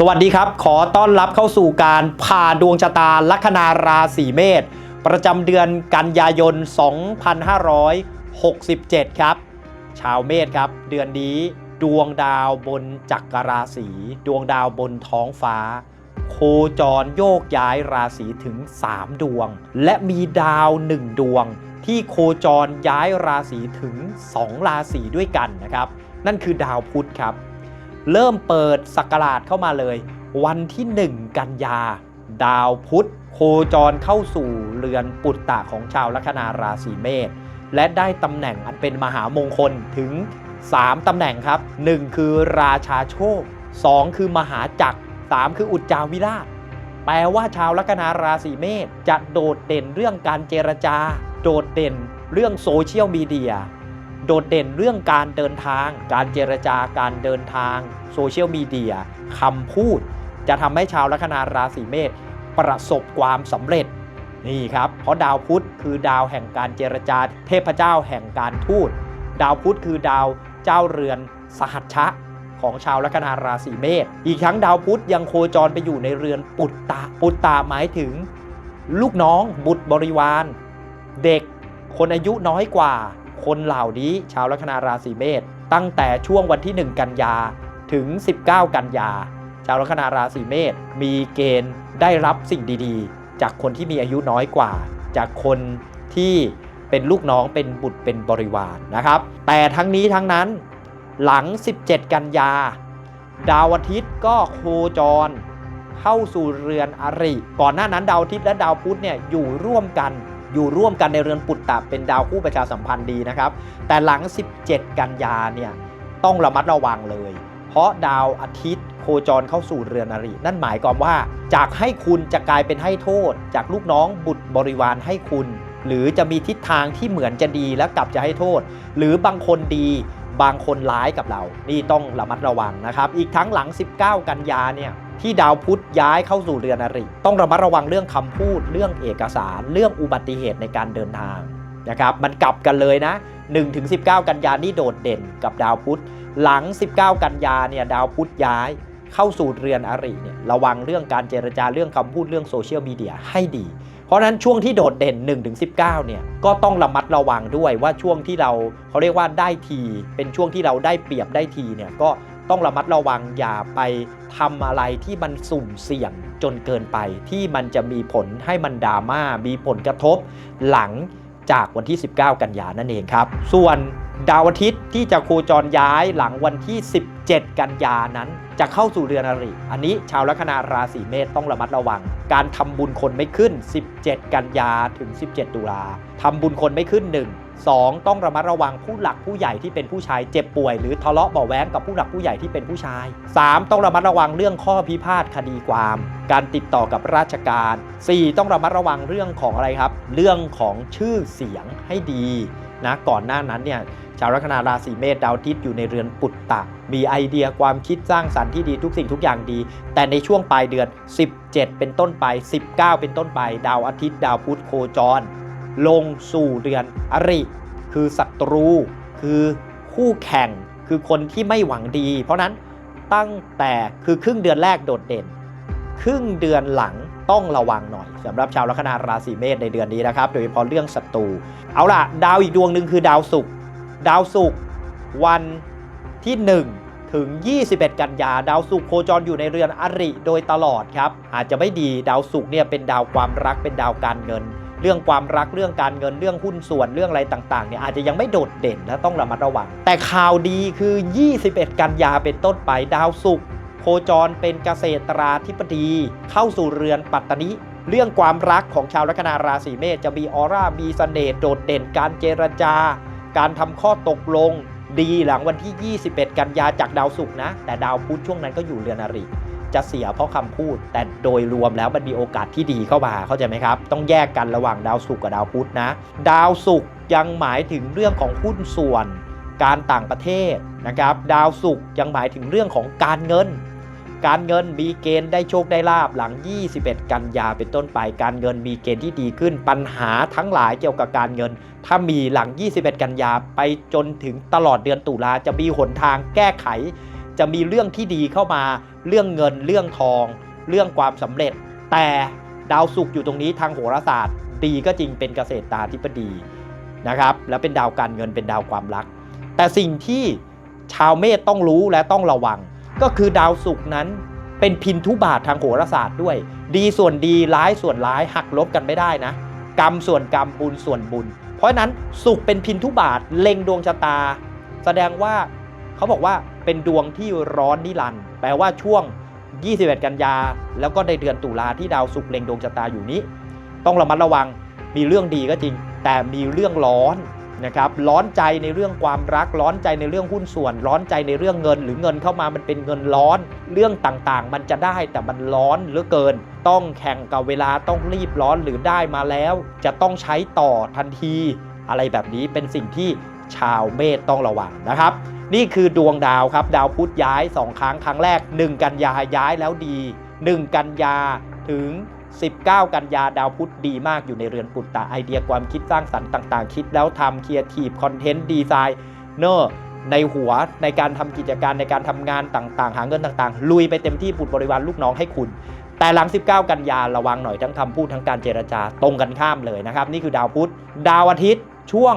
สวัสดีครับ ขอต้อนรับเข้าสู่การผ่าดวงชะตาลัคนาราศีเมษประจำเดือนกันยายน 2567 ครับ ชาวเมษครับ เดือนนี้ดวงดาวบนจักรราศีดวงดาวบนท้องฟ้า โคจรโยกย้ายราศีถึง 3 ดวง และมีดาว1ดวง ที่โคจรย้ายราศีถึง 2 ราศีด้วยกันนะครับ นั่นคือดาวพุธครับ เริ่มเปิดสักราชเข้ามาเลย วันที่ 1 กันยา ดาวพุธโคจรเข้าสู่เรือนปุตตะของชาวลัคนาราศีเมษและได้ตำแหน่งอันเป็นมหามงคลถึง 3ตำแหน่งครับ 1 คือราชาโชค 2 คือมหาจักร 3 คืออุจจาวิราช แปลว่าชาวลัคนาราศีเมษจะโดดเด่นเรื่องการเจรจา โดดเด่นเรื่องโซเชียลมีเดีย โดดเด่นเรื่องการเดินทาง การเจรจาการเดินทางโซเชียลมีเดียคำพูด จะทำให้ชาวลัคนาราศีเมษประสบความสำเร็จนี่ครับ เพราะดาวพุธคือดาวแห่งการเจรจาเทพเจ้าแห่งการทูต ดาวพุธคือดาวเจ้าเรือนสหัชชะของชาวลัคนาราศีเมษ อีกทั้งดาวพุธยังโคจรไปอยู่ในเรือนปุตตะ ปุตตะหมายถึง ลูกน้องบุตรบริวาร เด็กคนอายุน้อยกว่า คนเหล่านี้ชาวลัคนาราศีเมษตั้งแต่ช่วงวันที่ 1 กันยาถึง 19 กันยา ชาวลัคนาราศีเมษมีเกณฑ์ได้รับสิ่งดีๆ จากคนที่มีอายุน้อยกว่า จากคนที่เป็นลูกน้องเป็นบุตรเป็นบริวารนะครับ แต่ทั้งนี้ทั้งนั้นหลัง 17 กันยา ดาวอาทิตย์ก็โคจร เข้าสู่เรือนอริ ก่อนหน้านั้นดาวอาทิตย์และดาวพุธเนี่ยอยู่ร่วมกัน อยู่ร่วมกันในเรือนปุตตะเป็นดาวคู่ประชาสัมพันธ์ดีนะครับ แต่หลัง 17 กันยาเนี่ยต้องระมัดระวังเลย เพราะดาวอาทิตย์โคจรเข้าสู่เรือนอริ นั่นหมายความว่า จากให้คุณจะกลายเป็นให้โทษ จากลูกน้องบุตรบริวารให้คุณ หรือจะมีทิศทางที่เหมือนจะดีแล้วกลับจะให้โทษ หรือบางคนดี บางคนร้ายกับเรา นี่ต้องระมัดระวังนะครับ อีกทั้งหลัง 19 กันยาเนี่ยที่ดาวพุธย้ายเข้าสู่เรือนอริ ต้องระมัดระวังเรื่องคำพูด เรื่องเอกสาร เรื่องอุบัติเหตุในการเดินทางนะครับ มันกลับกันเลยนะ 1-19 กันยานี่โดดเด่นกับดาวพุธ หลัง 19 กันยาเนี่ยดาวพุธย้ายเข้าสู่เรือนอริเนี่ยระวังเรื่องการเจรจาเรื่องคำพูดเรื่องโซเชียลมีเดียให้ดี เพราะฉะนั้นช่วงที่โดดเด่น 1-19เนี่ยก็ต้องระมัดระวังด้วยว่าช่วงที่เราเขาเรียกว่าได้ที เป็นช่วงที่เราได้เปรียบได้ทีเนี่ยก็ต้องระมัดระวังอย่าไปทำอะไรที่มันสุ่มเสี่ยงจนเกินไป ที่มันจะมีผลให้มันดราม่ามีผลกระทบหลัง จากวันที่ 19 กันยานั่นเองครับ ส่วนดาวอาทิตย์ที่จะโคจรย้ายหลังวันที่ 17 กันยานั้น จะเข้าสู่เรือนอริ อันนี้ชาวลัคนาราศีเมษต้องระมัดระวัง การทำบุญคนไม่ขึ้น 17 กันยาถึง 17 ตุลาทำบุญคนไม่ขึ้น 1 2 ต้องระมัดระวังผู้หลักผู้ใหญ่ที่เป็นผู้ชายเจ็บป่วย หรือทะเลาะเบาแว้งกับผู้หลักผู้ใหญ่ที่เป็นผู้ชาย 3 ต้องระมัดระวังเรื่องข้อพิพาทคดีความ การติดต่อกับราชการ 4 ต้องระมัดระวังเรื่องของอะไรครับ เรื่องของชื่อเสียงให้ดีนะก่อนหน้านั้นเนี่ยชาวลัคนาราศีเมษดาวอาทิตย์อยู่ในเรือนปุตตะ มีไอเดียความคิดสร้างสรรค์ที่ดีทุกสิ่งทุกอย่างดี แต่ในช่วงปลายเดือน 17 เป็นต้นไป 19 เป็นต้นไป ดาวอาทิตย์ ดาวพุธโคจร ลงสู่เรือนอริ คือศัตรู คือคู่แข่ง คือคนที่ไม่หวังดี เพราะนั้นตั้งแต่คือครึ่งเดือนแรกโดดเด่น ครึ่งเดือนหลังต้องระวังหน่อยสำหรับชาวลัคนาราศีเมษในเดือนนี้นะครับ โดยเฉพาะเรื่องศัตรู เอาล่ะ ดาวอีกดวงหนึ่งคือดาวศุกร์ดาวศุกร์วันที่ 1 ถึง 21 กันยา ดาวศุกร์โคจรอยู่ในเรือนอริโดยตลอดครับ อาจจะไม่ดีดาวศุกร์เนี่ยเป็นดาวความรักเป็นดาวการเงิน เรื่องความรักเรื่องการเงินเรื่องหุ้นส่วนเรื่องอะไรต่างๆเนี่ยอาจจะยังไม่โดดเด่นและต้องระมัดระวัง แต่ข่าวดีคือ 21 กันยาเป็นต้นไปดาวศุกร์โคจรเป็นเกษตราธิบดี เข้าสู่เรือนปัตตนิเรื่องความรักของชาวลัคนาราศีเมษจะมีออร่ามีเสน่ห์โดดเด่นการเจรจา การทำข้อตกลง ดีหลังวันที่ 21 กันยาจากดาวศุกร์นะ แต่ดาวพุธช่วงนั้นก็อยู่เรือนอริ จะเสียเพราะคำพูด แต่โดยรวมแล้วมันมีโอกาสที่ดีเข้ามาเข้าใจไหมครับ ต้องแยกกันระหว่างดาวศุกร์กับดาวพุธนะ ดาวศุกร์ยังหมายถึงเรื่องของหุ้นส่วน การต่างประเทศนะครับ ดาวศุกร์ยังหมายถึงเรื่องของการเงิน การเงินมีเกณฑ์ได้โชคได้ลาบหลัง 21 กันยาเป็นต้นไป การเงินมีเกณฑ์ที่ดีขึ้น ปัญหาทั้งหลายเกี่ยวกับการเงิน ถ้ามีหลัง 21 กันยาไปจนถึงตลอดเดือนตุลาจะมีหนทางแก้ไขจะมีเรื่องที่ดีเข้ามา เรื่องเงินเรื่องทอง เรื่องความสำเร็จ แต่ดาวศุกร์อยู่ตรงนี้ทางโหราศาสตร์ ดีก็จริงเป็นเกษตรตาธิบดีนะครับ แล้วเป็นดาวการเงินเป็นดาวความรัก แต่สิ่งที่ชาวเมษต้องรู้และต้องระวัง ก็คือดาวศุกร์นั้นเป็นพินทุบาททางโหราศาสตร์ด้วย ดีส่วนดีร้ายส่วนร้ายหักลบกันไม่ได้นะ กรรมส่วนกรรมบุญส่วนบุญ เพราะฉะนั้นศุกร์เป็นพินทุบาทเล็งดวงชะตา แสดงว่าเขาบอกว่า เป็นดวงที่ร้อนนิรันด์แปลว่าช่วง 21 กันยา แล้วก็ในเดือนตุลาที่ดาวศุกร์เล็งดวงชะตาอยู่นี้ ต้องระมัดระวังมีเรื่องดีก็จริง แต่มีเรื่องร้อนนะครับร้อนใจในเรื่องความรักร้อนใจในเรื่องหุ้นส่วน ร้อนใจในเรื่องเงิน หรือเงินเข้ามามันเป็นเงินร้อน เรื่องต่างๆ มันจะได้แต่มันร้อนเหลือเกิน ต้องแข่งกับเวลาต้องรีบร้อนหรือได้มาแล้ว จะต้องใช้ต่อทันที อะไรแบบนี้เป็นสิ่งที่ชาวเมษต้องระวังนะครับ นี่คือดวงดาวครับ ดาวพุธย้าย 2 ครั้งครั้งแรก 1 กันยาย้ายแล้วดี 1 กันยาถึง 19 กันยาดาวพุธดีมากอยู่ในเรือนปุตตะไอเดียความคิดสร้างสรรค์ต่างๆ คิดแล้วทำเครีเอทีฟคอนเทนต์ดีไซน์เนอร์ในหัวในการทำกิจการในการทำงานต่างๆ หาเงินต่างๆ ลุยไปเต็มที่ปุตบริวารลูกน้องให้คุณ แต่หลัง 19 กันยาระวังหน่อยทั้งคำพูดทั้งการเจรจาตรงกันข้ามเลยนะครับ นี่คือดาวพุธ ดาวอาทิตย์ช่วง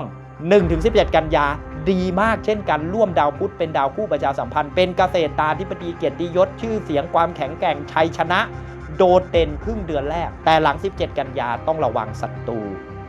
1-17 กันยา ดีมากเช่นกันร่วมดาวพุธเป็นดาวคู่ประชาสัมพันธ์ เป็นเกษตรตาธิบดีเกียรติยศชื่อเสียงความแข็งแกร่งชัยชนะ โดดเด่นครึ่งเดือนแรก แต่หลัง 17 กันยาต้องระวังศัตรู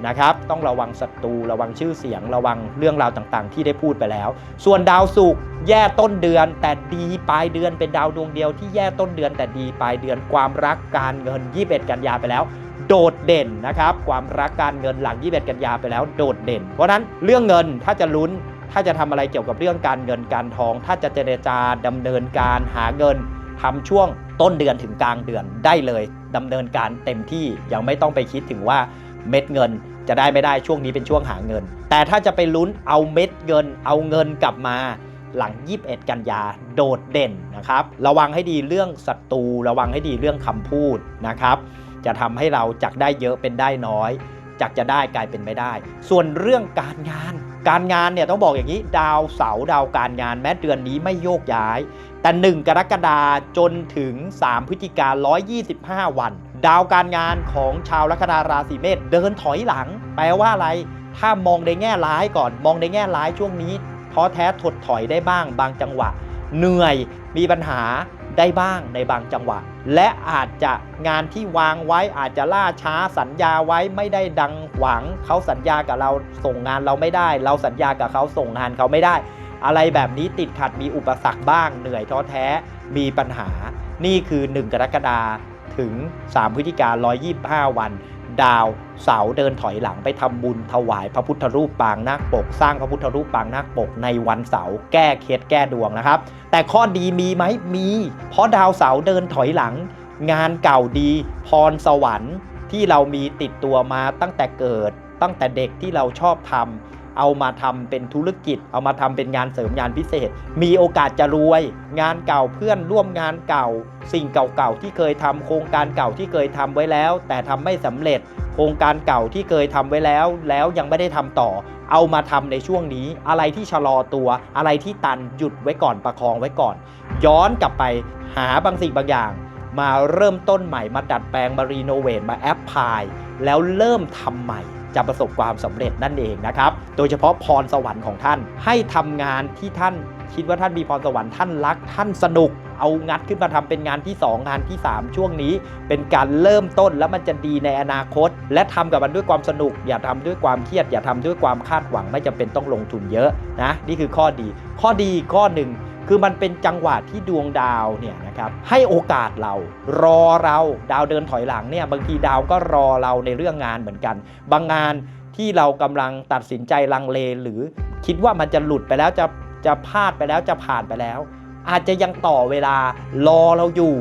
นะครับ ต้องระวังศัตรูระวังชื่อเสียง ระวังเรื่องราวต่างๆ ที่ได้พูดไปแล้ว ส่วนดาวศุกร์แย่ต้นเดือน แต่ดีปลายเดือนเป็นดาวดวงเดียวที่แย่ต้นเดือน แต่ดีปลายเดือนความรักการเงิน 21 กันยาไปแล้วโดดเด่นนะครับ ความรักการเงินหลัง 21 กันยาไปแล้วโดดเด่น เพราะนั้นเรื่องเงินถ้าจะลุ้น ถ้าจะทำอะไรเกี่ยวกับเรื่องการเงินการทอง ถ้าจะเจรจาดำเนินการหาเงินทำช่วงต้นเดือนถึงกลางเดือนได้เลยดำเนินการเต็มที่ยังไม่ต้องไปคิดถึงว่าเม็ดเงินจะได้ไม่ได้ช่วงนี้เป็นช่วงหาเงิน แต่ถ้าจะไปลุ้นเอาเม็ดเงิน เอาเงินกลับมาหลัง 21 กันยาโดดเด่นนะครับ ระวังให้ดีเรื่องศัตรูระวังให้ดีเรื่องคำพูดนะครับ จะทำให้เราจากได้เยอะเป็นได้น้อย จากจะได้กลายเป็นไม่ได้ ส่วนเรื่องการงาน การงานเนี่ยต้องบอกอย่างนี้ ดาวเสาดาวการงานแม้เดือนนี้ไม่โยกย้าย แต่ 1 กรกฎาจนถึง 3 พฤศจิกา125 วัน ดาวการงานของชาวลัคนาราศีเมษเดินถอยหลัง แปลว่าอะไร ถ้ามองในแง่ร้ายก่อน มองในแง่ร้ายช่วงนี้ท้อแท้ถดถอยได้บ้างบางจังหวะ เหนื่อยมีปัญหา ได้บ้างในบางจังหวะ และอาจจะงานที่วางไว้อาจจะล่าช้าสัญญาไว้ไม่ได้ดังหวังเขาสัญญากับเราส่งงานเราไม่ได้ เราสัญญากับเขาส่งงานเขาไม่ได้ อะไรแบบนี้ติดขัดมีอุปสรรคบ้าง เหนื่อยท้อแท้มีปัญหา นี่คือ 1 กรกฎาถึง 3 พฤศจิกา125 วัน ดาวเสาร์เดินถอยหลังไปทำบุญถวายพระพุทธรูปปางนาคปก สร้างพระพุทธรูปปางนาคปกในวันเสาร์แก้เคล็ดแก้ดวงนะครับ แต่ข้อดีมีไหมมี เพราะดาวเสาร์เดินถอยหลัง งานเก่าดี พรสวรรค์ที่เรามีติดตัวมาตั้งแต่เกิด ตั้งแต่เด็กที่เราชอบทำ เอามาทำเป็นธุรกิจ เอามาทำเป็นงานเสริมงานพิเศษ มีโอกาสจะรวย งานเก่าเพื่อนร่วมงานเก่า สิ่งเก่าๆที่เคยทำโครงการเก่าที่เคยทำไว้แล้ว แต่ทำไม่สำเร็จ โครงการเก่าที่เคยทำไว้แล้ว แล้วยังไม่ได้ทำต่อ เอามาทำในช่วงนี้ อะไรที่ชะลอตัว อะไรที่ตันหยุดไว้ก่อนประคองไว้ก่อน ย้อนกลับไปหาบางสิ่งบางอย่าง มาเริ่มต้นใหม่มาดัดแปลงมารีโนเวทมาแอปพลายแล้วเริ่มทำใหม่ จะประสบความสำเร็จนั่นเองนะครับ โดยเฉพาะพรสวรรค์ของท่าน ให้ทำงานที่ท่านคิดว่าท่านมีพรสวรรค์ท่านรัก ท่านสนุก เอางัดขึ้นมาทำเป็นงานที่ 2 งานที่ 3 ช่วงนี้ เป็นการเริ่มต้นแล้วมันจะดีในอนาคต และทำกับมันด้วยความสนุก อย่าทำด้วยความเครียด อย่าทำด้วยความคาดหวังไม่จำเป็นต้องลงทุนเยอะนะนี่คือข้อดี ข้อดีข้อหนึ่ง คือมันเป็นจังหวะที่ดวงดาวเนี่ยนะครับให้โอกาสเรา รอเราดาวเดินถอยหลังเนี่ยบางทีดาวก็รอเราในเรื่องงานเหมือนกัน บางงานที่เรากำลังตัดสินใจลังเล หรือคิดว่ามันจะหลุดไปแล้วจะจะพลาดไปแล้วจะผ่านไปแล้ว อาจจะยังต่อเวลารอเราอยู่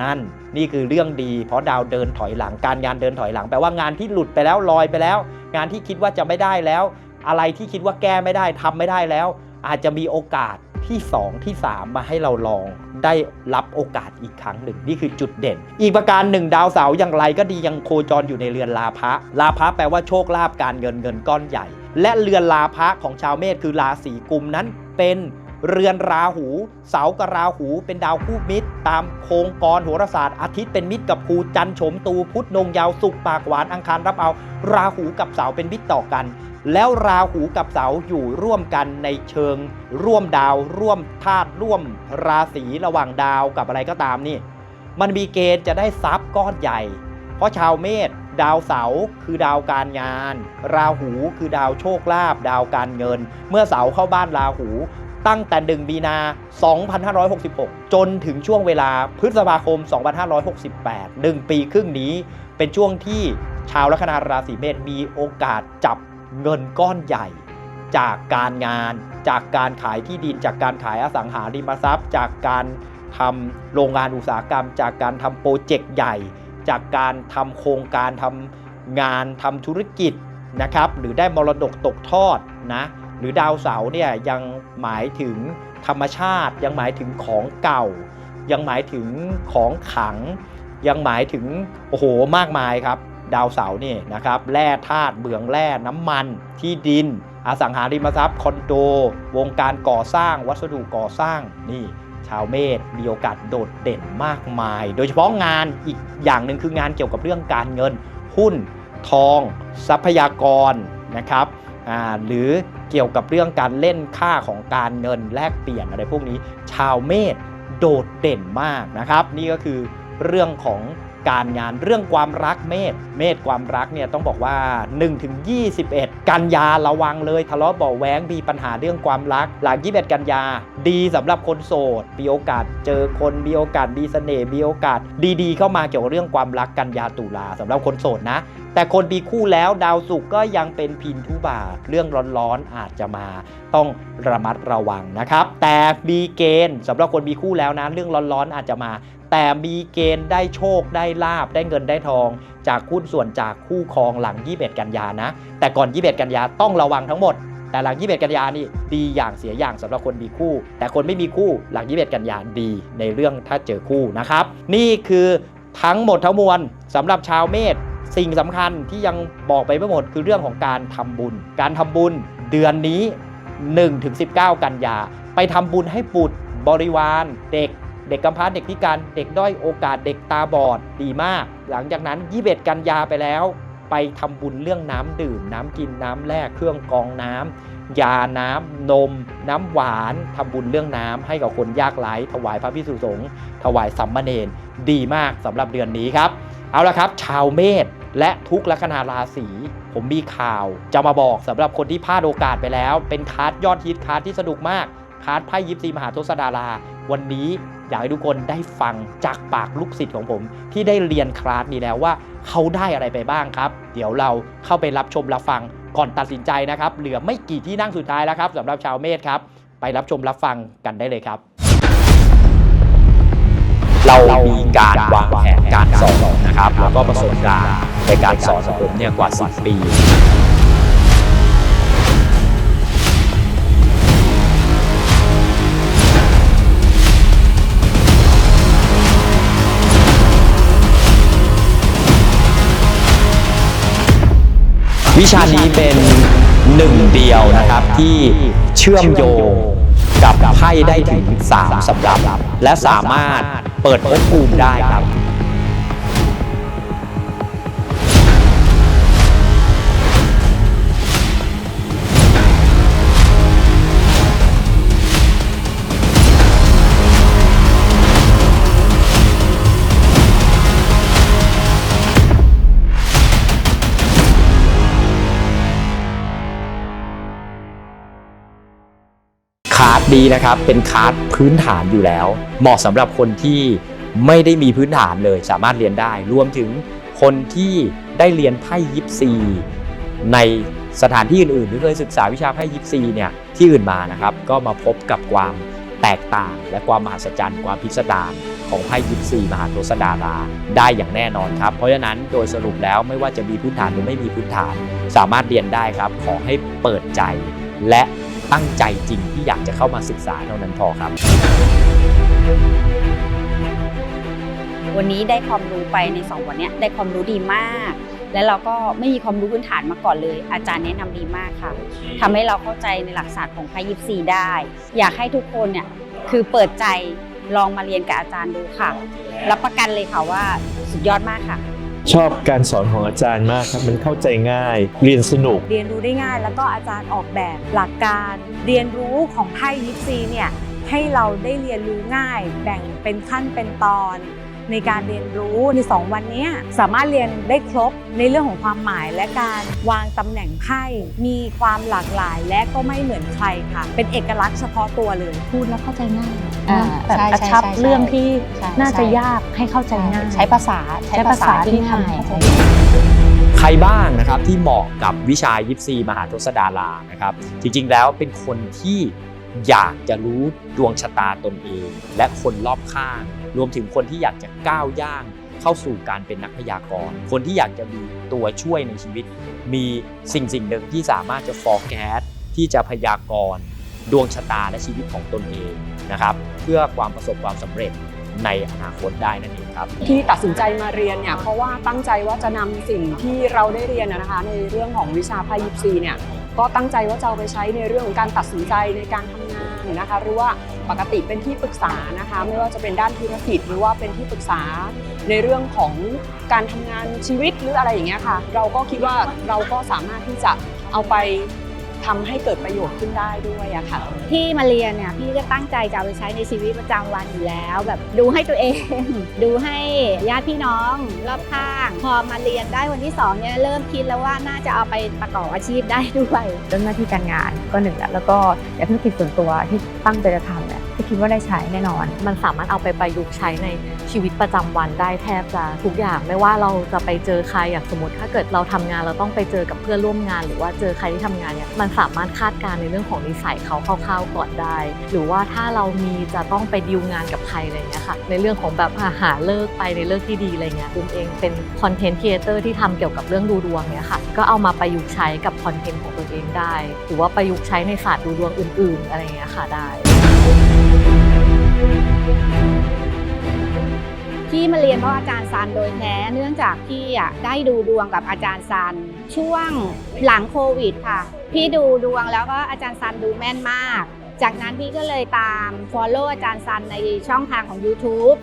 นั่นนี่คือเรื่องดี เพราะดาวเดินถอยหลังการงานเดินถอยหลังแปลว่างานที่หลุดไปแล้วลอยไปแล้ว งานที่คิดว่าจะไม่ได้แล้ว อะไรที่คิดว่าแก้ไม่ได้ทำไม่ได้แล้ว อาจจะมีโอกาส ที่ 2 ที่ 3 มาให้เราลองได้รับโอกาสอีกครั้งหนึ่ง นี่คือจุดเด่น อีกประการหนึ่งดาวเสาร์อย่างไรก็ดียังโคจรอยู่ในเรือนลาภะลาภะแปลว่าโชคลาภการเงินเงินก้อนใหญ่ และเรือนลาภะของชาวเมษคือราศีกุมนั้นเป็น เรือนราหู เสากับราหูเป็นดาวคู่มิตร ตามโครงกรโหราศาสตร์อาทิตย์เป็นมิตรกับภูจันทร์โฉมตูพุธนงยาวสุกปากหวานอังคารรับเอา ราหูกับเสาเป็นมิตรต่อกัน แล้วราหูกับเสาอยู่ร่วมกันในเชิง ร่วมดาว ร่วมธาตุร่วมราศีระหว่างดาวกับอะไรก็ตามนี่ มันมีเกณฑ์จะได้ทรัพย์ก้อนใหญ่ เพราะชาวเมษดาวเสาคือดาวการงาน ราหูคือดาวโชคลาภดาวการเงิน เมื่อเสาเข้าบ้านราหู ตั้งแต่ 1 มีนา 2566 จนถึงช่วงเวลาพฤษภาคม 2568 1 ปีครึ่งนี้เป็นช่วงที่ชาวลัคนาราศีเมษมีโอกาสจับเงินก้อนใหญ่ จากการงาน จากการขายที่ดิน จากการขายอสังหาริมทรัพย์ จากการทำโรงงานอุตสาหกรรม จากการทำโปรเจกต์ใหญ่ จากการทำโครงการทำงานทำธุรกิจนะครับหรือได้มรดกตกทอดนะ หรือดาวเสาร์เนี่ยยังหมายถึงธรรมชาติ ยังหมายถึงของเก่า ยังหมายถึงของขัง ยังหมายถึงโอ้โหมากมายครับ ดาวเสาร์นี่นะครับแร่ธาตุเบืองแร่น้ำมันที่ดิน อสังหาริมทรัพย์คอนโด วงการก่อสร้างวัสดุก่อสร้างนี่ชาวเมษมีโอกาสโดดเด่นมากมาย โดยเฉพาะงานอีกอย่างหนึ่งคืองานเกี่ยวกับเรื่องการเงิน หุ้น ทอง ทรัพยากรนะครับ หรือเกี่ยวกับเรื่องการเล่นค่าของการเงินแลกเปลี่ยนอะไรพวกนี้ ชาวเมษโดดเด่นมากนะครับ นี่ก็คือเรื่องของการงานเรื่องความรักเมษเมษความรักเนี่ยต้องบอกว่า 1-21 กันยาระวังเลยทะเลาะเบาะแว้งมีปัญหาเรื่องความรัก หลัง 21 กันยา ดีสำหรับคนโสดมีโอกาสเจอคนมีโอกาสมีเสน่ห์มีโอกาส ดีๆ เข้ามาเกี่ยวกับเรื่องความรักกันยาตุลาสำหรับคนโสดนะ แต่คนมีคู่แล้วดาวศุกร์ก็ยังเป็นพินทุบาทเรื่องร้อนๆอาจจะมาต้องระมัดระวังนะครับ แต่มีเกณฑ์สำหรับคนมีคู่แล้วนะเรื่องร้อนๆอาจจะมา แต่มีเกณฑ์ได้โชคได้ลาบได้เงินได้ทอง จากหุ้นส่วนจากคู่ครองหลัง 21 กันยานะ แต่ก่อน 21 กันยาต้องระวังทั้งหมดแต่หลัง 21 กันยานี่ดีอย่างเสียอย่างสำหรับคนมีคู่ แต่คนไม่มีคู่หลัง 21 กันยาดีในเรื่องถ้าเจอคู่นะครับ นี่คือทั้งหมดทั้งมวลสำหรับชาวเมษ สิ่งสำคัญที่ยังบอกไปไม่หมดคือเรื่องของการทำบุญ การทำบุญเดือนนี้ 1-19 กันยา ไปทำบุญให้ปุตรบริวาร เด็ก เด็กกำพร้าเด็กพิการ เด็กด้อยโอกาสเด็กตาบอดดีมาก หลังจากนั้น 21 กันยาไปแล้ว ไปทำบุญเรื่องน้ำดื่ม น้ำกินน้ำแร่เครื่องกรองน้ำยาน้ำนม น้ำหวานทำบุญเรื่องน้ำให้กับคนยากไร้ถวายพระพิสุสงฆ์ถวายสัมมาเนรดีมากสำหรับเดือนนี้ครับเอาละครับ ชาวเมษ และทุกลัคนาราศีผมมีข่าว จะมาบอกสำหรับคนที่พลาดโอกาสไปแล้ว เป็นคาร์ดยอดฮิตคาร์ดที่สนุกมากคาร์ดไพ่ยิปซีมหาทศดารา วันนี้อยากให้ทุกคนได้ฟังจากปากลูกศิษย์ของผม ที่ได้เรียนคลาสนี้แล้วว่าเขาได้อะไรไปบ้างครับ เดี๋ยวเราเข้าไปรับชมรับฟังก่อนตัดสินใจนะครับ เหลือไม่กี่ที่นั่งสุดท้ายแล้วครับสำหรับชาวเมษครับ ไปรับชมรับฟังกันได้เลยครับ เรามีการวางแผนการสอนนะครับแล้วก็ประสบการณ์ ในการสอนผมเนี่ยกว่า 10 ปีวิชานี้เป็นหนึ่งเดียวนะครับที่เชื่อมโยงกับไพ่ได้ถึง 3สำรับ และสามารถเปิดภพภูมิได้ครับ ดีนะครับเป็นคาร์ดพื้นฐานอยู่แล้ว เหมาะสำหรับคนที่ไม่ได้มีพื้นฐานเลยสามารถเรียนได้ รวมถึงคนที่ได้เรียนไพ่ยิปซี ในสถานที่อื่นๆ หรือเคยศึกษาวิชาไพ่ยิปซีเนี่ยที่อื่นมานะครับก็มาพบกับความแตกต่าง และความมหัศจรรย์ ความพิสดารของไพ่ยิปซีมหาโทสดาราได้อย่างแน่นอนครับ เพราะฉะนั้นโดยสรุปแล้วไม่ว่าจะมีพื้นฐานหรือไม่มีพื้นฐาน สามารถเรียนได้ครับขอให้เปิดใจและ ตั้งใจจริงที่อยากจะเข้ามาศึกษาเท่านั้นพอครับ วันนี้ได้ความรู้ไปใน 2 วันเนี้ยได้ความรู้ดีมาก และเราก็ไม่มีความรู้พื้นฐานมาก่อนเลย อาจารย์แนะนำดีมากค่ะทำให้เราเข้าใจในหลักศาสตร์ของไพ่ยิปซีได้ อยากให้ทุกคนเนี่ยคือเปิดใจลองมาเรียนกับอาจารย์ดูค่ะ รับประกันเลยค่ะว่าสุดยอดมากค่ะ ชอบการสอนของอาจารย์มากครับมันเข้าใจง่าย เรียนสนุก เรียนรู้ได้ง่าย แล้วก็อาจารย์ออกแบบหลักการ เรียนรู้ของไพ่ยิปซีเนี่ยให้เราได้เรียนรู้ง่าย แบ่งเป็นขั้นเป็นตอน ในการเรียนรู้ใน 2 วันเนี้ยสามารถเรียนได้ครบในเรื่องของความหมายและการวางตำแหน่งไพ่มีความหลากหลายและก็ไม่เหมือนใครค่ะ เป็นเอกลักษณ์เฉพาะตัวเลย พูดแล้วเข้าใจง่ายอ่าแบบใช่กระใช่ชับใช่เรื่องที่ใช่น่าจะใช่ยากให้เข้าใจง่ายใช้ภาษาใช้ภาษาที่ง่ายทำให้เข้าใจใครบ้างนะครับที่เหมาะกับวิชายิปซีมหาทศดารานะครับ จริงๆแล้วเป็นคนที่อยากจะรู้ดวงชะตาตนเอง และคนรอบข้าง รวมถึงคนที่อยากจะก้าวย่างเข้าสู่การเป็นนักพยากรณ์ คนที่อยากจะมีตัวช่วยในชีวิต มีสิ่งสิ่งหนึ่งที่สามารถจะ forecast ที่จะพยากรณ์ดวงชะตาและชีวิตของตนเองนะครับเพื่อความประสบความสำเร็จในอนาคตได้นั่นเองครับ ที่ตัดสินใจมาเรียนเนี่ยเพราะว่าตั้งใจว่าจะนำสิ่งที่เราได้เรียนนะคะ ในเรื่องของวิชาไพ่ยิปซีเนี่ยก็ตั้งใจว่าจะเอาไปใช้ในเรื่องของการตัดสินใจในการทำงานนะคะหรือว่า ปกติเป็นที่ปรึกษานะคะ ไม่ว่าจะเป็นด้านธุรกิจหรือว่าเป็นที่ปรึกษาในเรื่องของการทำงานชีวิตหรืออะไรอย่างเงี้ยค่ะ เราก็คิดว่าเราก็สามารถที่จะเอาไปทำให้เกิดประโยชน์ขึ้นได้ด้วยอะค่ะที่มาเรียนเนี่ยพี่ก็ตั้งใจจะเอาไปใช้ในชีวิตประจำวันอยู่แล้ว แบบดูให้ตัวเอง ดูให้ญาติพี่น้องรอบข้าง พอมาเรียนได้วันที่สองเนี่ยเริ่มคิดแล้วว่าน่าจะเอาไปประกอบอาชีพได้ด้วยเรื่องหน้าที่การงานก็หนึ่งแล้วแล้วก็อย่างธุรกิจส่วนตัวที่ตั้งใจจะทำ เนี่คิดว่าได้ใช้แน่นอน มันสามารถเอาไปประยุกต์ใช้ในชีวิตประจำวันได้แทบจะทุกอย่างไม่ว่าเราจะไปเจอใครอย่างสมมติถ้าเกิดเราทำงานเราต้องไปเจอกับเพื่อนร่วมงาน หรือว่าเจอใครที่ทำงานเนี่ยมันสามารถคาดการณ์ในเรื่องของนิสัยเขาคร่าวๆก่อนได้ หรือว่าถ้าเรามีจะต้องไปดีลงานกับใครอะไรเงี้ยค่ะในเรื่องของแบบหาเลิกไปในเลิกที่ดีอะไรเงี้ยปุ้มเองเป็นคอนเทนต์ครีเอเตอร์ที่ทำเกี่ยวกับเรื่องดูดวงเนี่ยค่ะก็เอามาประยุกต์ใช้กับคอนเทนต์ของตัวเองได้ หรือว่าประยุกต์ใช้ในศาสตร์ดูดวงอื่น ๆ อะไรเงี้ยค่ะได้ ที่มาเรียนเพราะอาจารย์ซันโดยแท้เนื่องจากพี่อะได้ดูดวงกับอาจารย์ซัน ช่วงหลังโควิดค่ะ พี่ดูดวงแล้วก็อาจารย์ซันดูแม่นมาก จากนั้นพี่ก็เลยตาม Follow อาจารย์ซันในช่องทางของ YouTube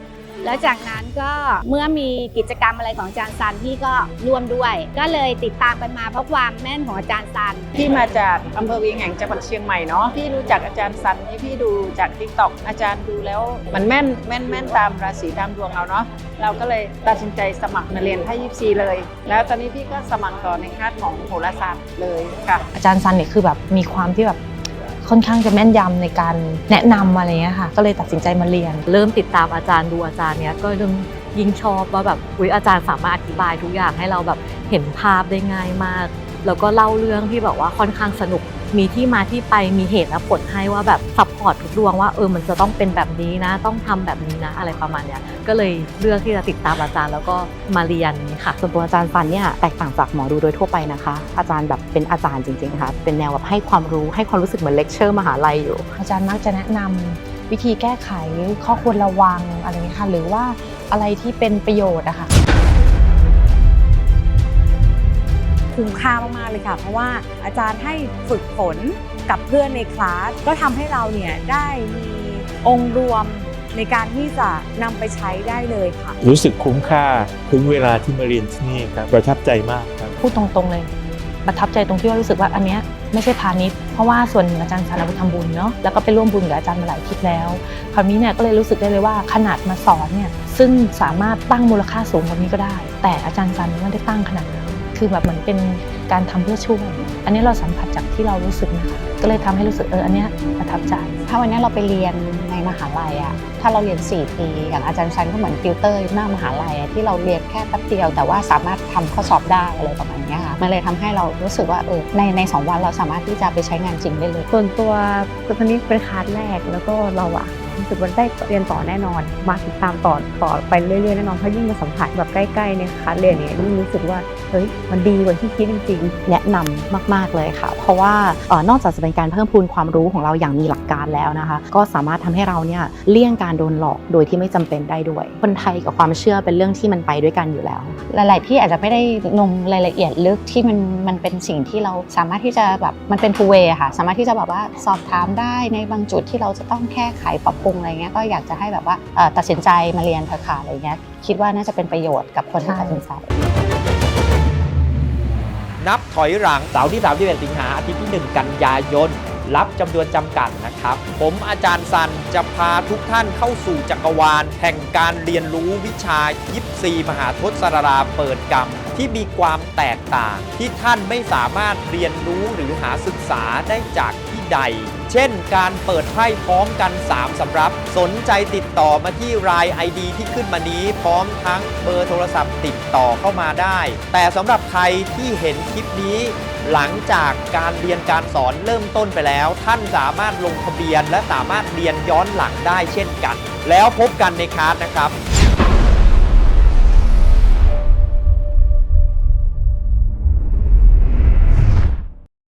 แล้วจากนั้นก็เมื่อมีกิจกรรมอะไรของอาจารย์ซันพี่ก็ร่วมด้วย ก็เลยติดตามกันมาเพราะความแม่นของอาจารย์ซัน พี่มาจากอำเภอเวียงแห่งจังหวัดเชียงใหม่เนาะพี่รู้จักอาจารย์สันนี่พี่ดูจากทิกตอกอาจารย์ดูแล้วมันแม่นแม่นแม่นตามราศีตามดวงเราเนาะเราก็เลยตัดสินใจสมัครมาเรียนไพ่ยิปซีเลย แล้วตอนนี้พี่ก็สมัครต่อในคาดของโหราศาสตร์เลยค่ะ อาจารย์ซันเนี่ยคือแบบมีความที่แบบ ค่อนข้างจะแม่นยำในการแนะนำอะไรเงี้ยค่ะ ก็เลยตัดสินใจมาเรียน เริ่มติดตามอาจารย์ดูอาจารย์เนี้ยก็เริ่มยิ่งชอบว่าแบบอุ๊ยอาจารย์สามารถอธิบายทุกอย่างให้เราแบบเห็นภาพได้ง่ายมาก แล้วก็เล่าเรื่องที่แบบว่าค่อนข้างสนุก มีที่มาที่ไปมีเหตุและผลให้ว่าแบบซัพพอร์ตทุกดวงว่าเออมันจะต้องเป็นแบบนี้นะ ต้องทำแบบนี้นะอะไรประมาณเนี้ยก็เลยเลือกที่จะติดตามอาจารย์ แล้วก็มาเรียนค่ะส่วนตัวอาจารย์ฟันเนี่ยแตกต่างจากหมอดูโดยทั่วไปนะคะ อาจารย์แบบเป็นอาจารย์จริงๆค่ะเป็นแนวแบบให้ความรู้ให้ความรู้สึกเหมือนเลคเชอร์มหาลัยอยู่ อาจารย์มักจะแนะนำวิธีแก้ไขข้อควรระวังอะไรเงี้ยค่ะหรือว่าอะไรที่เป็นประโยชน์อะค่ะ คุ้มค่ามากๆเลยค่ะ เพราะว่าอาจารย์ให้ฝึกฝนกับเพื่อนในคลาสก็ทำให้เราเนี่ยได้มีองค์รวมในการที่จะนำไปใช้ได้เลยค่ะ รู้สึกคุ้มค่าคุ้มเวลาที่มาเรียนที่นี่ครับประทับใจมากครับพูดตรงๆเลยประทับใจตรงที่ว่ารู้สึกว่าอันเนี้ยไม่ใช่พาณิชย์เพราะว่าส่วนหนึ่งอาจารย์สารบุญทำบุญเนาะแล้วก็ไปร่วมบุญกับอาจารย์มาหลายทริปแล้วคราวนี้เนี่ยก็เลยรู้สึกได้เลยว่าขนาดมาสอนเนี่ยซึ่งสามารถตั้งมูลค่าสูงกว่านี้ก็ได้ แต่อาจารย์ซันไม่ได้ตั้งขนาดนั้น คือแบบเหมือนเป็นการทำเพื่อช่วยอันนี้เราสัมผัสจากที่เรารู้สึกนะคะก็เลยทำให้รู้สึกเอออันเนี้ยประทับใจ ถ้าวันนี้เราไปเรียนในมหาลัยอะถ้าเราเรียน 4 ปีอย่างอาจารย์ชันก็เหมือนติวเตอร์หน้ามหาลัยที่เราเรียนแค่แป๊บเดียว แต่ว่าสามารถทำข้อสอบได้อะไรประมาณนี้ค่ะมันเลยทำให้เรารู้สึกว่าเออในในสองวันเราสามารถที่จะไปใช้งานจริงได้เลยส่วนตัวคือตอนนี้เป็นคลาสแรกแล้วก็เราอะ รู้สึกว่าได้เรียนต่อแน่นอน มาติดตามต่อต่อไปเรื่อยๆแน่นอนเพราะยิ่งมาสัมผัสแบบใกล้ๆในคลาสเรียนเนี่ยยิ่งรู้สึกว่าเฮ้ยมันดีกว่าที่คิดจริงๆแนะนำมาก ๆเลยค่ะ เพราะว่าออนอกจากจะเป็นการเพิ่มพูนความรู้ของเราอย่างมีหลักการแล้วนะคะ ก็สามารถทำให้เราเนี่ยเลี่ยงการโดนหลอกโดยที่ไม่จำเป็นได้ด้วย คนไทยกับความเชื่อเป็นเรื่องที่มันไปด้วยกันอยู่แล้ว หลาย ๆ ที่อาจจะไม่ได้ลงรายละเอียดลึกที่มันมันเป็นสิ่งที่เราสามารถที่จะแบบมันเป็น two way อะค่ะ สามารถที่จะแบบว่าสอบถามได้ในบางจุดที่เราจะต้องแก้ไขปรับปรุงอะไรเงี้ยก็อยากจะให้แบบว่าเอ่อตัดสินใจมาเรียนเถอะค่ะอะไรเงี้ยคิดว่าน่าจะเป็นประโยชน์กับคนที่ตัดสินใจนับถอยหลังเสาร์ที่31สิงหาอาทิตย์ที่ 1 กันยายน รับจำนวนจำกัดนะครับ ผมอาจารย์ซันจะพาทุกท่านเข้าสู่จักรวาล แห่งการเรียนรู้วิชายิปซีมหาทศราเปิดกรรม ที่มีความแตกต่างที่ท่านไม่สามารถเรียนรู้หรือหาศึกษาได้จากที่ ใด เช่นการเปิดไพ่พร้อมกัน 3สำรับ สนใจติดต่อมาที่ราย ID ที่ขึ้นมานี้ พร้อมทั้งเบอร์โทรศัพท์ติดต่อเข้ามาได้ แต่สำหรับใครที่เห็นคลิปนี้ หลังจากการเรียนการสอนเริ่มต้นไปแล้ว ท่านสามารถลงทะเบียน และสามารถเรียนย้อนหลังได้เช่นกัน แล้วพบกันในคลาสนะครับ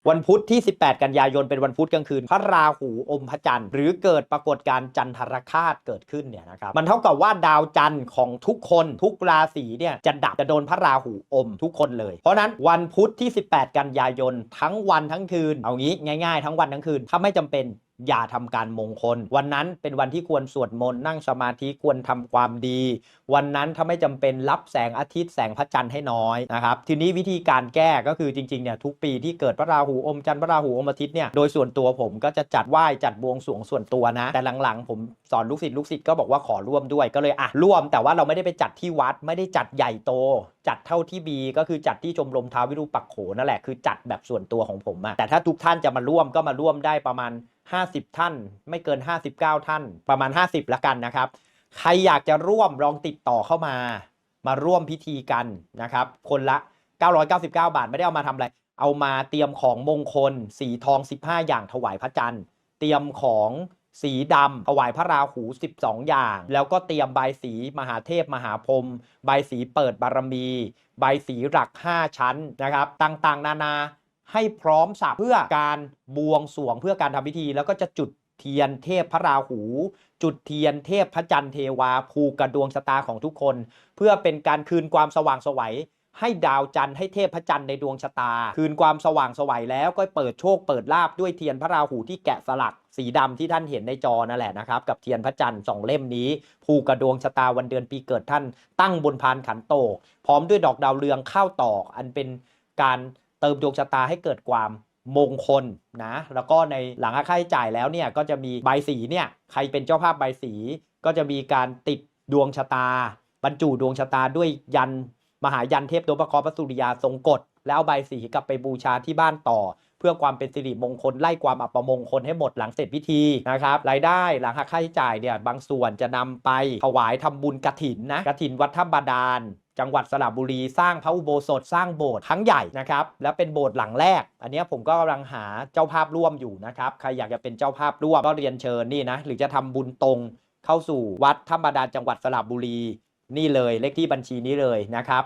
วันพุธที่ 18 กันยายนเป็นวันพุธกลางคืน พระราหูอมพระจันทร์หรือเกิดปรากฏการณ์จันทรคาตเกิดขึ้นเนี่ยนะครับมันเท่ากับว่าดาวจันทร์ของทุกคนทุกราศีเนี่ยจะดับจะโดนพระราหูอมทุกคนเลย เพราะฉะนั้นวันพุธที่ 18 กันยายนทั้งวันทั้งคืนเอางี้ง่าย ๆ ทั้งวันทั้งคืนถ้าไม่จำเป็น อย่าทำการมงคล วันนั้นเป็นวันที่ควรสวดมนต์นั่งสมาธิควรทำความดี วันนั้นถ้าไม่จำเป็นรับแสงอาทิตย์แสงพระจันทร์ให้น้อยนะครับทีนี้วิธีการแก้ก็คือจริงๆเนี่ยทุกปีที่เกิดพระราหูอมจันทร์พระราหูอมอาทิตย์เนี่ยโดยส่วนตัวผมก็จะจัดไหว้จัดบวงสรวงส่วนตัวนะ แต่หลังๆ ผมสอนลูกศิษย์ลูกศิษย์ก็บอกว่าขอร่วมด้วยก็เลยอะร่วม แต่ว่าเราไม่ได้ไปจัดที่วัดไม่ได้จัดใหญ่โต จัดเท่าที่บีก็คือจัดที่ชมรมท้าววิรูปักโขนั่นแหละคือจัดแบบส่วนตัวของผมอะแต่ถ้าทุกท่านจะมาร่วมก็มาร่วมได้ประมาณ 50 ท่าน ไม่เกิน 59 ท่าน ประมาณ 50ละกันนะครับ ใครอยากจะร่วมลองติดต่อเข้ามา มาร่วมพิธีกันนะครับ คนละ 999 บาท ไม่ได้เอามาทำอะไร เอามาเตรียมของมงคล สีทอง 15 อย่างถวายพระจันทร์ เตรียมของสีดำถวายพระราหู 12 อย่าง แล้วก็เตรียมใบสีมหาเทพมหาพรมใบสีเปิดบารมี ใบสีหลัก 5 ชั้นนะครับ ต่างๆ นานา ให้พร้อมสับเพื่อการบวงสวงเพื่อการทำพิธี แล้วก็จะจุดเทียนเทพพระราหู จุดเทียนเทพพระจันทร์เทวาผูกกระดวงชะตาของทุกคน เพื่อเป็นการคืนความสว่างสวัยให้ดาวจันทร์ให้เทพพระจันทร์ในดวงชะตา คืนความสว่างสวัยแล้วก็เปิดโชคเปิดลาบด้วยเทียนพระราหูที่แกะสลักสีดำที่ท่านเห็นในจอนั่นแหละนะครับ กับเทียนพระจันทร์สองเล่มนี้ผูกกระดวงชะตาวันเดือนปีเกิดท่านตั้งบนพานขันโตก พร้อมด้วยดอกดาวเรืองข้าวตอก อันเป็นการ เติมดวงชะตาให้เกิดความมงคลนะแล้วก็ในหลังค่าใช้จ่ายแล้วเนี่ยก็จะมีใบสีเนี่ยใครเป็นเจ้าภาพใบสี ก็จะมีการติดดวงชะตา บรรจุดวงชะตาด้วยยันมหายันเทพตัวประกอบพระสุริยาทรงกฎแล้วใบสีกลับไปบูชาที่บ้านต่อ เพื่อความเป็นสิริมงคลไล่ความอัปมงคลให้หมดหลังเสร็จพิธีนะครับรายได้หลังหักค่าใช้จ่ายเนี่ยบางส่วนจะนำไปถวายทำบุญกระถินนะกระถินวัดถ้ำบาดาล จังหวัดสระบุรี สร้างพระอุโบสถสร้างโบสถ์ครั้งใหญ่นะครับและเป็นโบสถ์หลังแรก อันนี้ผมก็กำลังหาเจ้าภาพร่วมอยู่นะครับใครอยากจะเป็นเจ้าภาพร่วมก็เรียนเชิญนี่นะหรือจะทำบุญตรงเข้าสู่วัดถ้ำบดาจังหวัดสระบุรีนี่เลยเลขที่บัญชีนี้เลยนะครับ